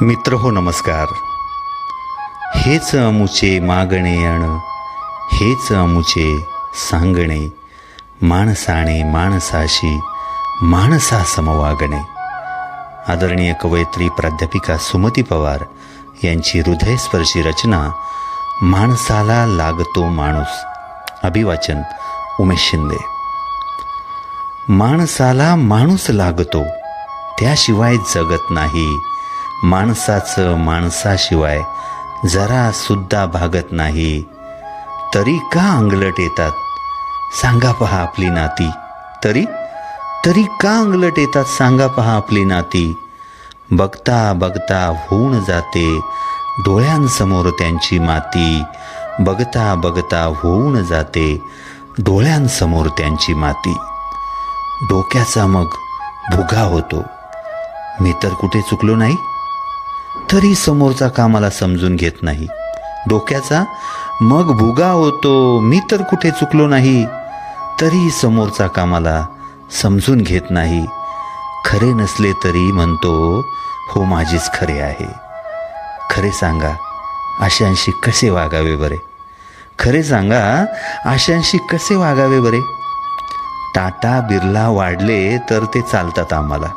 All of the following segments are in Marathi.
मित्र हो नमस्कार. हेच अमुचे मागणे अण हेच अमुचे सांगणे माणसाणे माणसाशी माणसा समवागणे. आदरणीय कवयित्री प्राध्यापिका सुमती पवार यांची हृदयस्पर्शी रचना माणसाला लागतो माणूस. अभिवाचन उमेश शिंदे. माणसाला माणूस लागतो त्याशिवाय जगत नाही माणसाचं माणसाशिवाय जरा सुद्धा भागत नाही. तरी का अंगलट येतात? सांगा पहा आपली नाती. तरी? तरी का अंगलट येतात? सांगा पहा आपली नाती. बघता बघता होऊन जाते डोळ्यांसमोर त्यांची माती. बघता बघता होऊन जाते डोळ्यांसमोर त्यांची माती. डोक्याचा मग भुगा होतो. मी तर कुठे चुकलो नाही? तरी समोरचा कामाला समजून घेत नाही? डोक्याचा मग भुगा होतो मी तर कुठे चुकलो नाही. तरी समोरचा कामाला समजून घेत नाही? खरे नसले तरी म्हणतो हो माझीच खरे आहे. खरे सांगा आशांशी कसे वागावे बरे? खरे सांगा आशांशी कसे वागावे बरे? टाटा बिर्ला वाढले तर ते चालतात आम्हाला.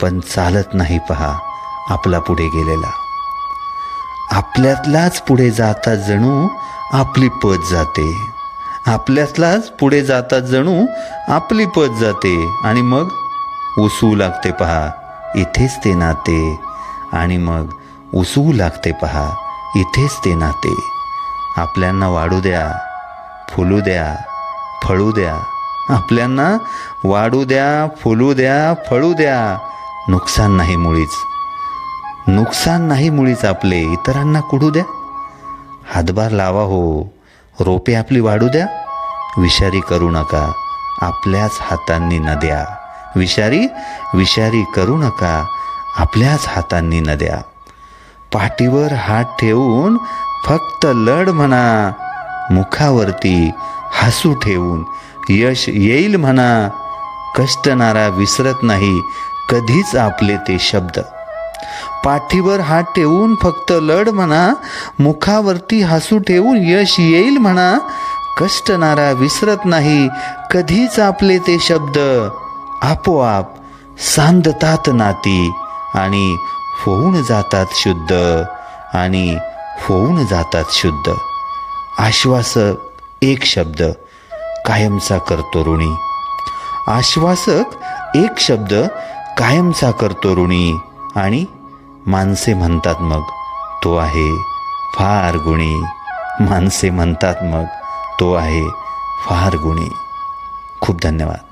पण चालत नाही पहा. आपला पुढे गेलेला. आपल्यातलाच पुढे जाता जणू आपली पद जाते. आपल्यातलाच पुढे जाता जणू आपली पद जाते. आणि मग उसू लागते पहा इथेच ते नाते. आणि मग उसू लागते पहा इथेच ते नाते. आपल्यांना वाढू द्या फुलू द्या फळू द्या. आपल्यांना वाढू द्या फुलू द्या फळू द्या. नुकसान नाही मुळीच. नुकसान नाही मुळीच आपले इतरांना कुडू द्या. हातभार लावा हो रोपे आपली वाढू द्या. विषारी करू नका आपल्याच हातांनी न द्या. विषारी विषारी करू नका आपल्याच हातांनी न द्या. पाठीवर हात ठेवून फक्त लढ म्हणा मुखावरती हसू ठेवून यश येईल म्हणा. कष्टणारा विसरत नाही कधीच आपले ते शब्द. पाठीवर हात ठेवून फक्त लढ म्हणा मुखावरती हसू ठेवून यश येईल म्हणा. कष्टणारा विसरत नाही कधीच आपले ते शब्द आपोआप सांदतात नाती आणि होऊन जातात शुद्ध आणि होऊन जातात शुद्ध. आश्वासक एक शब्द कायमचा करतो ऋणी आश्वासक एक शब्द कायमचा करतो ऋणी आणि माणसे म्हणतात मग तो आहे फार गुणी. माणसे म्हणतात मग तो आहे फार गुणी. खूप धन्यवाद.